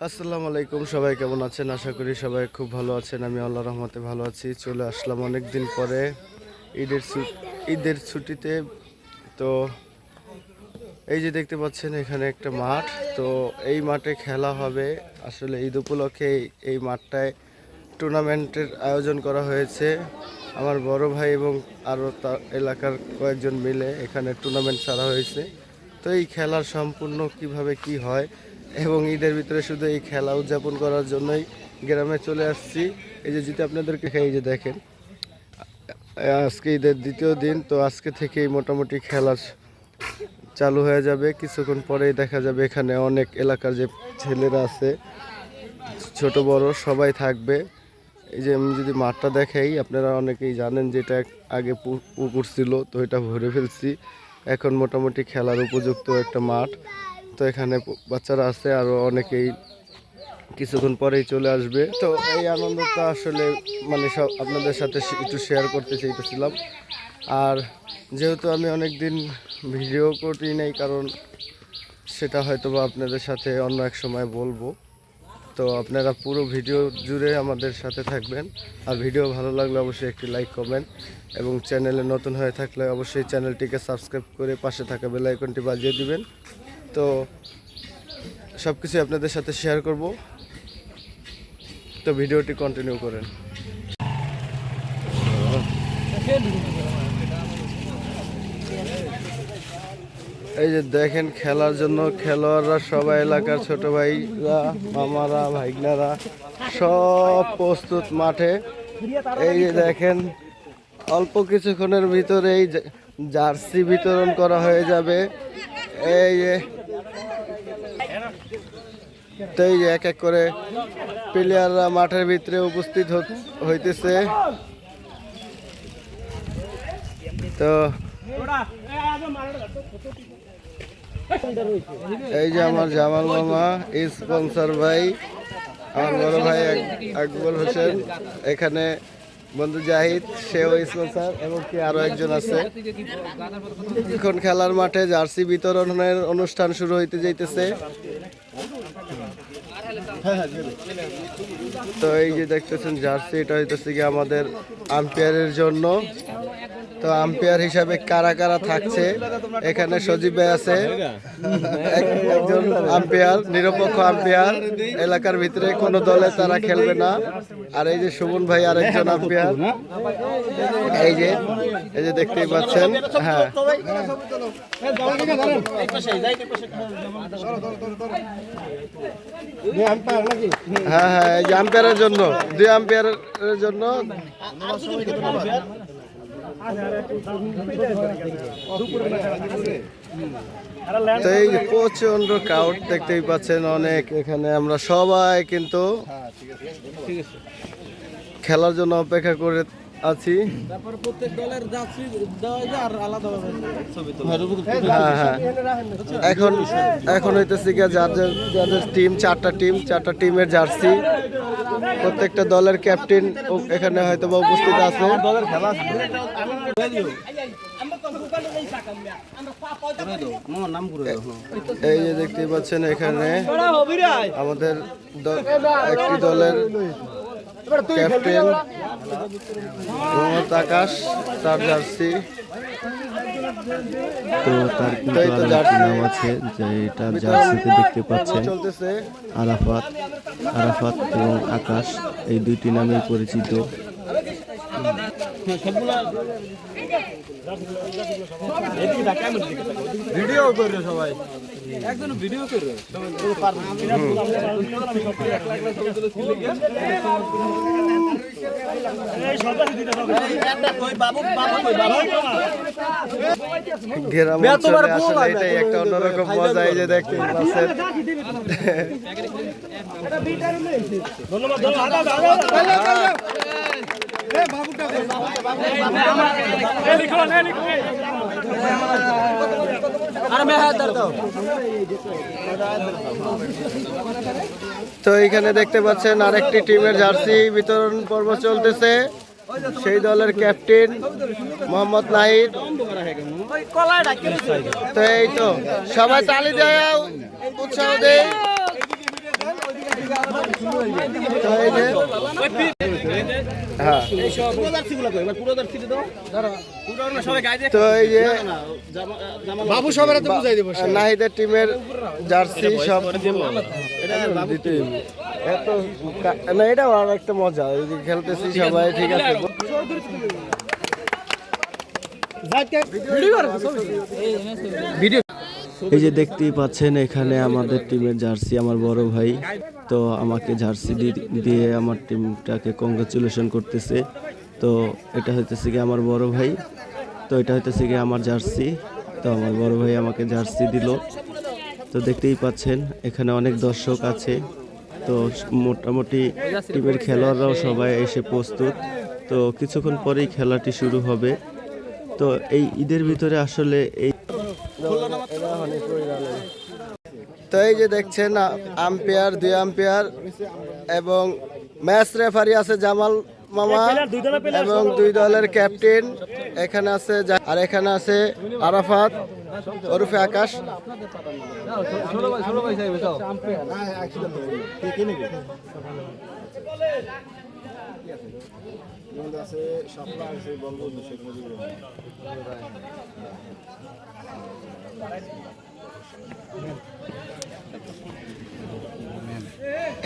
আসসালামু আলাইকুম সবাই কেমন আছেন? আশা করি সবাই খুব ভালো আছেন। আমি আল্লাহ রহমতে ভালো আছি। চলে আসলাম অনেক দিন পরে ঈদের ঈদের ছুটিতে। তো এই যে দেখতে পাচ্ছেন, এখানে একটা মাঠ। তো এই মাঠে খেলা হবে। আসলে ঈদ উপলক্ষে এই- এই মাঠটায় টুর্নামেন্টের আয়োজন করা হয়েছে। আমার বড় ভাই এবং আরও তার এলাকার কয়েকজন মিলে এখানে টুর্নামেন্ট ছাড়া হয়েছে। তো এই খেলার সম্পূর্ণ কীভাবে কি হয় এবং ঈদের ভিতরে শুধু এই খেলা উদযাপন করার জন্যই গ্রামে চলে আসছি। এই যে যদি আপনাদেরকে এই যে দেখেন, আজকে ঈদের দ্বিতীয় দিন, তো আজকে থেকেই মোটামুটি খেলা চালু হয়ে যাবে। কিছুক্ষণ পরেই দেখা যাবে এখানে অনেক এলাকার যে ছেলেরা আছে, ছোট, বড়, সবাই থাকবে। এই যে আমি যদি মাঠটা দেখাই, আপনারা অনেকেই জানেন যে এটা আগে পুকুর ছিল, তো এটা ভরে ফেলছি। এখন মোটামুটি খেলার উপযুক্ত একটা মাঠ। তো এখানে বাচ্চারা আছে আরও অনেকেই কিছুক্ষণ পরেই চলে আসবে। তো এই আনন্দটা আসলে মানে সব আপনাদের সাথে একটু শেয়ার করতে চাইতেছিলাম। আর যেহেতু আমি অনেক দিন ভিডিও করি নাই, কারণ সেটা হয়তো বা আপনাদের সাথে অন্য এক সময় বলব। তো আপনারা পুরো ভিডিও জুড়ে আমাদের সাথে থাকবেন। আর ভিডিও ভালো লাগলে অবশ্যই একটি লাইক কমেন্ট এবং চ্যানেলে নতুন হয়ে থাকলে অবশ্যই চ্যানেলটিকে সাবস্ক্রাইব করে পাশে থাকা বেল আইকনটি বাজিয়ে দিবেন। তো সব কিছু আপনাদের সাথে শেয়ার করব। তো ভিডিওটি কন্টিনিউ করেন। এই যে দেখেন খেলার জন্য খেলোয়াড়রা সবাই এলাকার ছোট ভাইরা, মামারা, ভাইগনারা সব প্রস্তুত মাঠে। এই যে দেখেন, অল্প কিছুক্ষণের ভিতরেই জার্সি বিতরণ করা হয়ে যাবে। এই যে তো এই যে এক এক করে প্লেয়াররা মাঠের ভিতরে উপস্থিত হইতেছে। তো এই যে আমার জামাল মামা স্পন্সর ভাই, আমার বড় ভাই আকবর হোসেন, এখানে বন্ধু জাহিদ, সেও স্পন্সর এবং কি আরও একজন আছে। এখন খেলার মাঠে জার্সি বিতরণের অনুষ্ঠান শুরু হইতে যাইতেছে। তো এই যে দেখতেছেন জার্সি এটা হইতেছে কি আমাদের আম্পায়ারের জন্য। তো আম্পায়ার হিসাবে কারা কারা থাকছে? এখানে সজীব আছে। একজন আম্পায়ার নিরপেক্ষ আম্পায়ার এলাকার ভিতরে কোনো দলে তারা খেলবে না। আর এই যে সুমন ভাই আরেকজন আম্পায়ার এই যে এই যে দেখতেই পাচ্ছেন। হ্যাঁ। হ্যাঁ হ্যাঁ এই যে আম্পায়ারের জন্য। দুই আম্পায়ারের জন্য। তো এই প্রচণ্ড ক্রাউড দেখতেই পাচ্ছেন অনেক এখানে আমরা সবাই কিন্তু খেলার জন্য অপেক্ষা করে আছি। হ্যাঁ হ্যাঁ। এখন এখন হইতেছে কি যাদের যাদের টিম চারটা টিম চারটা টিমের জার্সি প্রত্যেকটা দলের ক্যাপ্টেন এখানে হয়তো বা উপস্থিত আছে। এই যে দেখতেই পাচ্ছেন এখানে আমাদের একটি দলের ক্যাপ্টেন মোহাম্মদ আকাশ তার জার্সি। তো তার কিন্তু এই তো আরও জার্সি। একটি নাম আছে যে এটা জার্সিতে দেখতে পাচ্ছেন আরাফাত আরাফাত এবং আকাশ এই দুইটি নামে পরিচিত। ভিডিও করে সবাই একজন ভিডিও করে আসলে এটাই একটা অন্যরকম মজা এই যে দেখতেই পাচ্ছেন। তো এইখানে দেখতে পাচ্ছেন আরেকটি টিমের জার্সি, বিতরণ পর্ব চলতেছে। সেই দলের ক্যাপ্টেন মোহাম্মদ নাহিদ। তো এই তো, সবাই তালি দেয়, উৎসাহ দেয়। হ্যাঁ। পুরো জার্সিগুলো কই? এবার পুরো জার্সিটা দাও। পুরো না সবাই গায়ে দিয়ে তো এই যে বাবু সবার তো বুঝাই দেব নাহিদের টিমের জার্সি সব এত না এটা আর একটা মজা। এই যে খেলতেছি সবাই ঠিক আছে। এই যে দেখতেই পাচ্ছেন এখানে আমাদের টিমের জার্সি আমার বড় ভাই। তো আমাকে জার্সি দিয়ে আমার টিমটাকে কংগ্রাচুলেশন করতেছে। তো এটা হইতেছে কি আমার বড় ভাই। তো এটা হইতেছে কি আমার জার্সি তো আমার বড় ভাই আমাকে জার্সি দিল। তো দেখতেই পাচ্ছেন, এখানে অনেক দর্শক আছে। তো মোটামুটি টিমের খেলোয়াড়রাও সবাই এসে প্রস্তুত। তো কিছুক্ষণ পরেই খেলাটি শুরু হবে। তো এই ঈদের ভিতরে আসলে এই তো এই যে দেখছেন আম্পায়ার দুই আম্পায়ার এবং ম্যাচ রেফারি আছে জামাল মামা এবং দুই দলের ক্যাপ্টেন এখানে আছে আর এখানে আছে আরাফাত ওরফে আকাশ।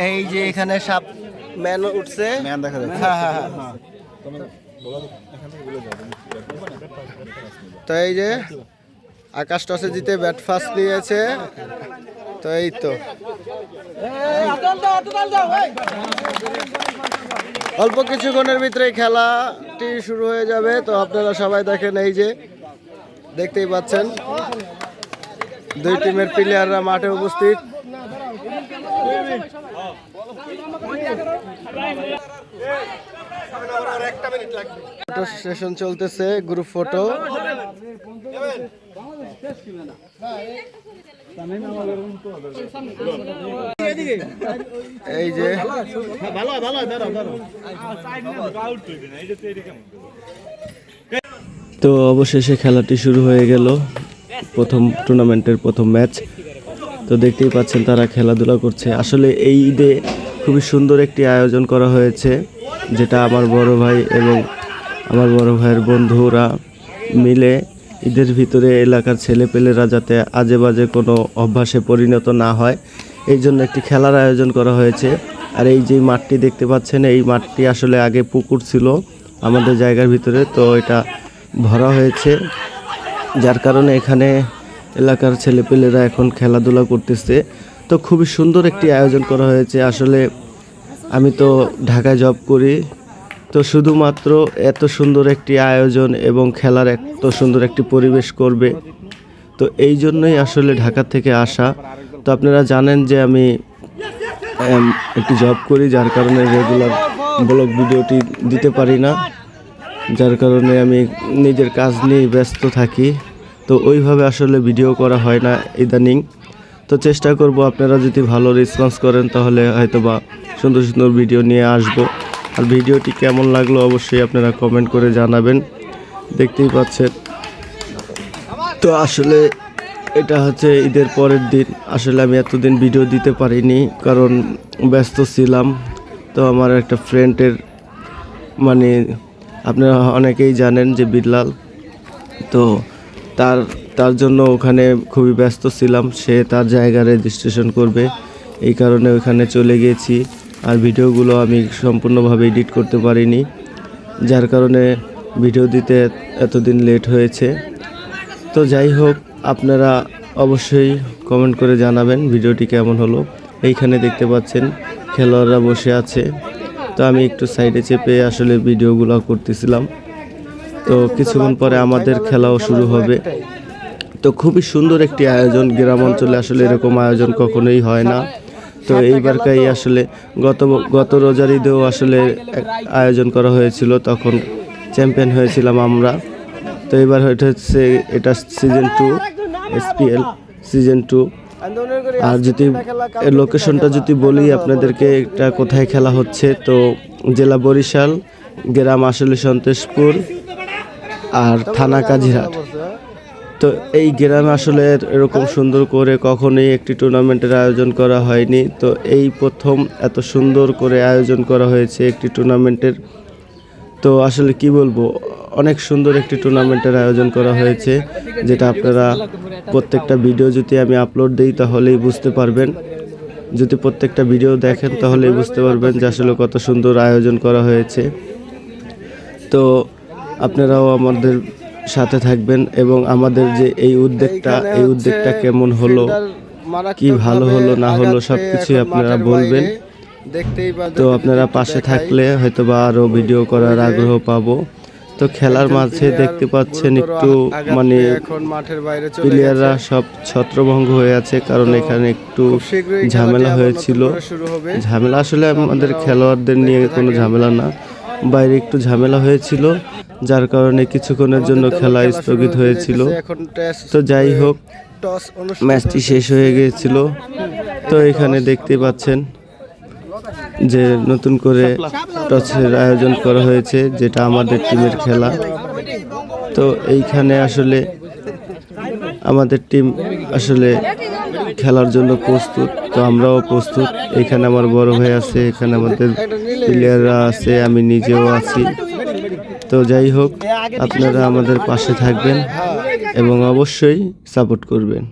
এই যে এখানে সাপ ম্যান উঠছে। ম্যান দেখা যাচ্ছে। হ্যাঁ হ্যাঁ হ্যাঁ তো এই যে আকাশ টসে জিতে ব্যাট ফার্স্ট নিয়েছে। তো এই তো। অল্প কিছুক্ষণের ভিতরে খেলাটি শুরু হয়ে যাবে। তো আপনারা সবাই দেখেন এই যে দেখতেই পাচ্ছেন। দুই টিমের প্লেয়াররা মাঠে উপস্থিত। ফটো সেশন চলতেছে গ্রুপ ফটো এই যে। তো অবশেষে খেলাটি শুরু হয়ে গেল, প্রথম টুর্নামেন্টের প্রথম ম্যাচ তো দেখতেই পাচ্ছেন তারা খেলাধুলা করছে। আসলে এই ঈদে খুবই সুন্দর একটি আয়োজন করা হয়েছে, যেটা আমার বড় ভাই এবং আমার বড় ভাইয়ের বন্ধুরা মিলে ঈদের ভিতরে এলাকার ছেলেপেলেরা যাতে আজে বাজে কোনো অভ্যাসে পরিণত না হয়, এই জন্য একটি খেলার আয়োজন করা হয়েছে। আর এই যে মাঠটি দেখতে পাচ্ছেন, এই মাঠটি আসলে আগে পুকুর ছিল আমাদের জায়গার ভিতরে, তো এটা ভরা হয়েছে। যার কারণে এখানে এলাকার ছেলেপেলেরা এখন খেলাধুলা করতেছে। তো খুবই সুন্দর একটি আয়োজন করা হয়েছে। আসলে আমি তো ঢাকায় জব করি। তো শুধুমাত্র এত সুন্দর একটি আয়োজন এবং খেলার এত সুন্দর একটি পরিবেশ করবে। তো এই জন্যই আসলে ঢাকা থেকে আসা। তো আপনারা জানেন যে আমি একটি জব করি, যার কারণে রেগুলার ব্লগ ভিডিওটি দিতে পারি না। যার কারণে আমি নিজের কাজ নিয়ে ব্যস্ত থাকি। তো ওইভাবে আসলে ভিডিও করা হয় না ইদানিং। তো চেষ্টা করব আপনারা যদি ভালো রেসপন্স করেন তাহলে হয়তো বা সুন্দর সুন্দর ভিডিও নিয়ে আসব। আর ভিডিওটি কেমন লাগল অবশ্যই আপনারা কমেন্ট করে জানাবেন। দেখতেই পাচ্ছেন। তো আসলে এটা হচ্ছে ঈদের পরের দিন। আসলে আমি এতদিন ভিডিও দিতে পারিনি, কারণ ব্যস্ত ছিলাম। তো আমার একটা ফ্রেন্ডের মানে আপনারা অনেকেই জানেন যে বিল্লাল। তো তার তার জন্য ওখানে খুবই ব্যস্ত ছিলাম। সে তার জায়গা রেজিস্ট্রেশন করবে। এই কারণে ওখানে চলে গিয়েছি আর ভিডিওগুলো আমি সম্পূর্ণভাবে এডিট করতে পারিনি। যার কারণে ভিডিও দিতে এতদিন লেট হয়েছে। তো যাই হোক, আপনারা অবশ্যই কমেন্ট করে জানাবেন ভিডিওটি কেমন হলো। এইখানে দেখতে পাচ্ছেন, খেলোয়াড়রা বসে আছে। তো আমি একটু সাইডে চেপে আসলে ভিডিওগুলো করতেছিলাম। তো কিছুক্ষণ পরে আমাদের খেলাও শুরু হবে। তো খুবই সুন্দর একটি আয়োজন গ্রাম অঞ্চলে আসলে এরকম আয়োজন কখনোই হয় না। তো এইবারকাই আসলে গত গত রোজার ঈদেও আসলে আয়োজন করা হয়েছিল, তখন চ্যাম্পিয়ন হয়েছিলাম আমরা। তো এবার এটা হচ্ছে, এটা season two SPL season two আর যদি লোকেশনটা যদি বলি, আপনাদেরকে এটা কোথায় খেলা হচ্ছে, তো জেলা বরিশাল, গ্রাম আসলে সন্তোষপুর আর থানা কাজিরহাট। তো এই গ্রামে আসলে এরকম সুন্দর করে কখনোই একটি টুর্নামেন্টের আয়োজন করা হয়নি। তো এই প্রথম এত সুন্দর করে আয়োজন করা হয়েছে একটি টুর্নামেন্টের। তো আসলে কি বলব, অনেক সুন্দর একটি টুর্নামেন্টের আয়োজন করা হয়েছে, যেটা আপনারা প্রত্যেকটা ভিডিও যদি আমি আপলোড দিই তাহলেই বুঝতে পারবেন। যদি প্রত্যেকটা ভিডিও দেখেন তাহলেই বুঝতে পারবেন যে আসলে কত সুন্দর আয়োজন করা হয়েছে। তো আপনারাও আমাদের সাথে থাকবেন এবং আমাদের যে এই উদ্যোগটা এই উদ্যোগটা কেমন হলো কি ভালো হলো না হলো সব কিছুই আপনারা বলবেন। তো আপনারা পাশে থাকলে হয়তো বা আরও ভিডিও করার আগ্রহ পাবো। তো খেলার মাঝে দেখতে পাচ্ছেন একটু মানে প্লেয়াররা সব ছত্রভঙ্গ হয়ে আছে কারণ এখানে একটু ঝামেলা হয়েছিল। ঝামেলা আসলে আমাদের খেলোয়াড়দের নিয়ে কোনো ঝামেলা না। বাইরে একটু ঝামেলা হয়েছিল, যার কারণে কিছুক্ষণের জন্য খেলা স্থগিত হয়েছিল। তো যাই হোক, ম্যাচটি শেষ হয়ে গিয়েছিল। তো এখানে দেখতে পাচ্ছেন যে নতুন করে টসের আয়োজন করা হয়েছে, যেটা আমাদের টিমের খেলা। তো এইখানে আসলে আমাদের টিম আসলে খেলার জন্য প্রস্তুত, তো আমরাও প্রস্তুত। এখানে আমার বড় ভাই আছে, এখানে আমাদের প্লেয়াররা আছে, আমি নিজেও আছি। তো যাই হোক, আপনারা আমাদের পাশে থাকবেন এবং অবশ্যই সাপোর্ট করবেন।